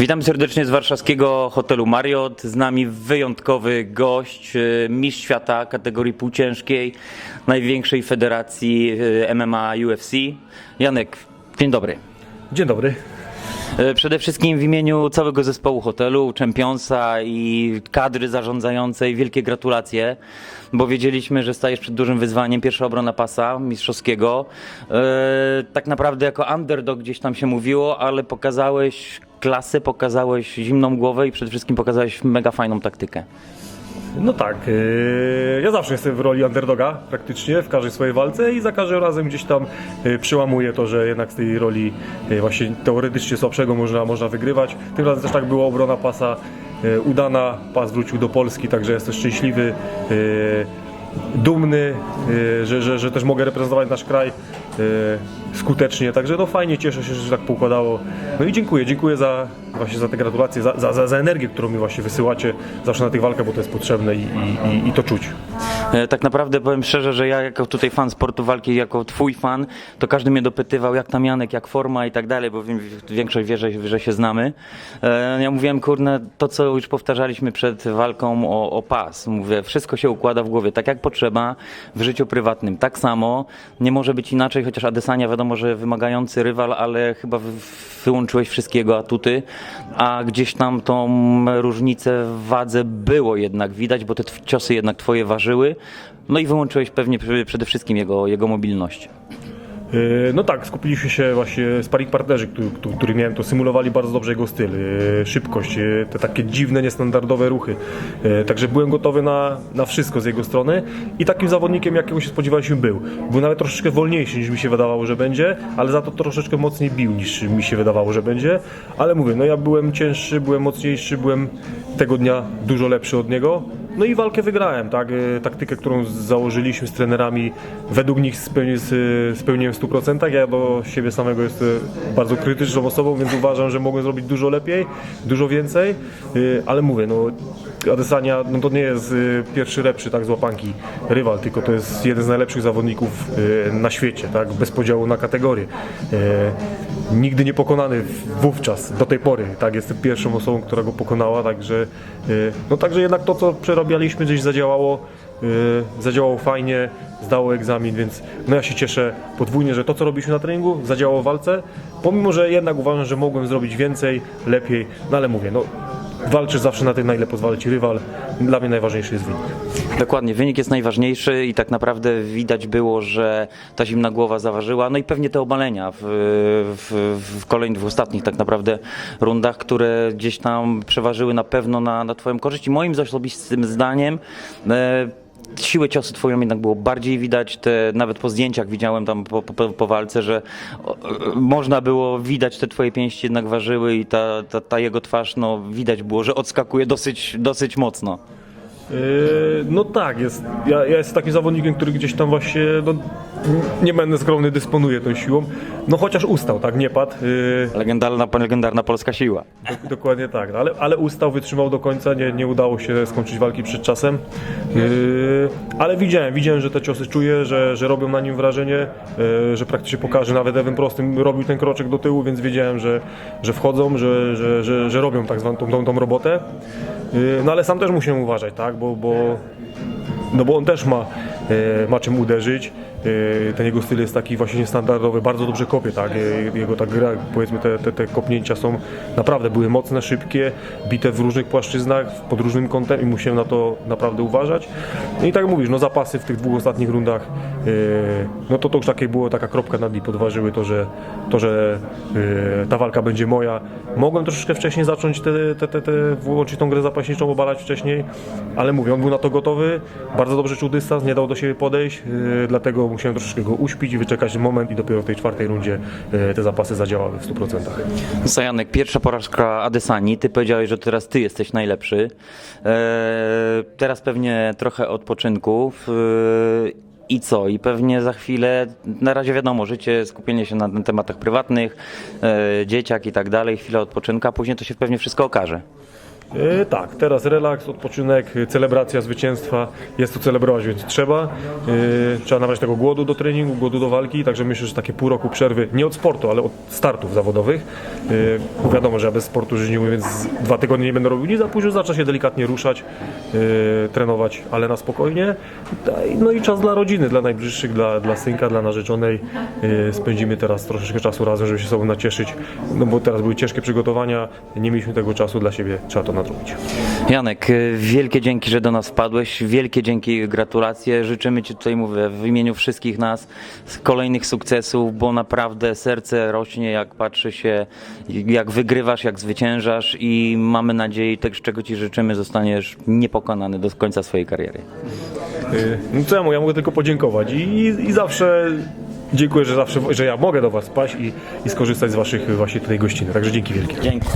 Witam serdecznie z warszawskiego hotelu Marriott. Z nami wyjątkowy gość, e, mistrz świata kategorii półciężkiej, największej federacji e, MMA UFC. Janek, dzień dobry. Dzień dobry. E, Przede wszystkim w imieniu całego zespołu hotelu, Championsa i kadry zarządzającej wielkie gratulacje, bo wiedzieliśmy, że stajesz przed dużym wyzwaniem, pierwsza obrona pasa mistrzowskiego. Tak naprawdę jako underdog gdzieś tam się mówiło, ale pokazałeś klasę, pokazałeś zimną głowę i przede wszystkim pokazałeś mega fajną taktykę. No tak, yy, ja zawsze jestem w roli underdoga praktycznie w każdej swojej walce i za każdym razem gdzieś tam yy, przełamuję to, że jednak z tej roli yy, właśnie teoretycznie słabszego można, można wygrywać. Tym razem też tak było, obrona pasa udana, pas wrócił do Polski, także jestem szczęśliwy, dumny, yy, że, że, że też mogę reprezentować nasz kraj yy, skutecznie, także no fajnie, cieszę się, że tak poukładało. No i dziękuję, dziękuję za właśnie za te gratulacje, za, za, za, energię, którą mi właśnie wysyłacie zawsze na tych walkach, bo to jest potrzebne i, i, i to czuć. E, Tak naprawdę powiem szczerze, że ja jako tutaj fan sportu walki, jako twój fan, to każdy mnie dopytywał jak tam Janek, jak forma i tak dalej, bo większość wie, że, że się znamy. E, Ja mówiłem, kurna, to co już powtarzaliśmy przed walką o, o pas. Mówię, wszystko się układa w głowie tak jak potrzeba, w życiu prywatnym tak samo. Nie może być inaczej, chociaż Adesania wiadomo, że wymagający rywal, ale chyba wy- wyłączyłeś wszystkie jego atuty, a gdzieś tam tą różnicę w wadze było jednak widać, bo te ciosy jednak twoje ważyły. No i wyłączyłeś pewnie pr- przede wszystkim jego, jego mobilność. Yy, No tak, skupiliśmy się właśnie, sparring partnerzy, którzy, których miałem, to symulowali bardzo dobrze jego styl, yy, szybkość, yy, te takie dziwne, niestandardowe ruchy. Także byłem gotowy na, na wszystko z jego strony i takim zawodnikiem, jakiego się spodziewaliśmy był. Był nawet troszeczkę wolniejszy niż mi się wydawało, że będzie, ale za to troszeczkę mocniej bił niż mi się wydawało, że będzie. Ale mówię, no ja byłem cięższy, byłem mocniejszy, byłem tego dnia dużo lepszy od niego. No i walkę wygrałem, tak? Yy, Taktykę, którą założyliśmy z trenerami, według nich spełni, z- spełniłem w 100%. Ja do siebie samego jestem bardzo krytyczną osobą, więc uważam, że mogłem zrobić dużo lepiej, dużo więcej. Yy, Ale mówię, no Adesania no to nie jest pierwszy lepszy tak z łapanki rywal, tylko to jest jeden z najlepszych zawodników na świecie, tak? Bez podziału na kategorie. Nigdy nie pokonany wówczas, do tej pory, tak? Jestem pierwszą osobą, która go pokonała, także yy, no także jednak to, co przerabialiśmy gdzieś zadziałało. Yy, zadziałało fajnie, zdało egzamin, więc no ja się cieszę podwójnie, że to co robiliśmy na treningu zadziałało w walce, pomimo, że jednak uważam, że mogłem zrobić więcej, lepiej, no ale mówię, no walczysz zawsze na tym, na ile pozwala ci rywal, dla mnie najważniejszy jest wynik. Dokładnie, wynik jest najważniejszy i tak naprawdę widać było, że ta zimna głowa zaważyła. No i pewnie te obalenia w, w, w kolejnych, w ostatnich tak naprawdę rundach, które gdzieś tam przeważyły na pewno na, na Twoją korzyść. I moim osobistym zdaniem e, siłę ciosu Twoją jednak było bardziej widać. Te, nawet po zdjęciach widziałem tam po, po, po walce, że e, można było widać te Twoje pięści jednak ważyły i ta, ta, ta jego twarz, no widać było, że odskakuje dosyć, dosyć mocno. Yy, No tak, jest. Ja, ja jestem takim zawodnikiem, który gdzieś tam właśnie, no, nie będę skromny, dysponuje tą siłą. No chociaż ustał, tak, nie padł. Yy, Legendarna, legendarna polska siła. Dok- Dokładnie tak, no ale, ale ustał, wytrzymał do końca, nie, nie udało się skończyć walki przed czasem. Yy, ale widziałem, widziałem, że te ciosy czuje, że, że robią na nim wrażenie, yy, że praktycznie pokaże, nawet lewym prostym robił ten kroczek do tyłu, więc wiedziałem, że, że wchodzą, że, że, że, że robią tak zwaną tą, tą, tą robotę. Yy, no ale sam też musiałem uważać, tak, bo, bo, no bo on też ma, e, ma czym uderzyć. E, Ten jego styl jest taki właśnie niestandardowy, bardzo dobrze kopie, tak? E, Jego ta gra, powiedzmy te, te, te kopnięcia są naprawdę były mocne, szybkie, bite w różnych płaszczyznach, pod różnym kątem i musiałem na to naprawdę uważać. No i tak mówisz, no zapasy w tych dwóch ostatnich rundach, e, no to to już takie było, taka kropka nad i podważyły to, że, to, że ta walka będzie moja. Mogłem troszeczkę wcześniej zacząć te, te, te, te włączyć tą grę zapaśniczą, obalać wcześniej, ale mówię, on był na to gotowy, bardzo dobrze czuł dystans, nie dał do siebie podejść, dlatego musiałem troszeczkę go uśpić, wyczekać moment i dopiero w tej czwartej rundzie yy, te zapasy zadziałały w 100%. Sajanek, pierwsza porażka Adesani. Ty powiedziałeś, że teraz ty jesteś najlepszy. Eee, teraz pewnie trochę odpoczynków. Eee, I co? I pewnie za chwilę, na razie wiadomo, życie, skupienie się na, na tematach prywatnych, e, dzieciak i tak dalej, chwila odpoczynka, później to się pewnie wszystko okaże. E, tak, teraz relaks, odpoczynek, celebracja zwycięstwa. Jest to celebrować, więc trzeba. E, trzeba nabrać tego głodu do treningu, głodu do walki, także myślę, że takie pół roku przerwy, nie od sportu, ale od startów zawodowych. E, wiadomo, że ja bez sportu umiem, więc dwa tygodnie nie będę robił nic, a później zacznę się delikatnie ruszać, e, trenować, ale na spokojnie. No i czas dla rodziny, dla najbliższych, dla, dla synka, dla narzeczonej. E, spędzimy teraz troszeczkę czasu razem, żeby się sobą nacieszyć, no bo teraz były ciężkie przygotowania, nie mieliśmy tego czasu dla siebie, trzeba to nadrobić. Janek, y, wielkie dzięki, że do nas wpadłeś. Wielkie dzięki, gratulacje. Życzymy Ci tutaj, mówię, w imieniu wszystkich nas kolejnych sukcesów, bo naprawdę serce rośnie, jak patrzy się, jak wygrywasz, jak zwyciężasz i mamy nadzieję, tak, czego Ci życzymy, zostaniesz niepokonany do końca swojej kariery. Y, No co ja mogę, ja mogę tylko podziękować i, i, i zawsze dziękuję, że zawsze, że ja mogę do Was paść i, i skorzystać z Waszych właśnie tutaj gościny. Także dzięki wielkie. Dzięki.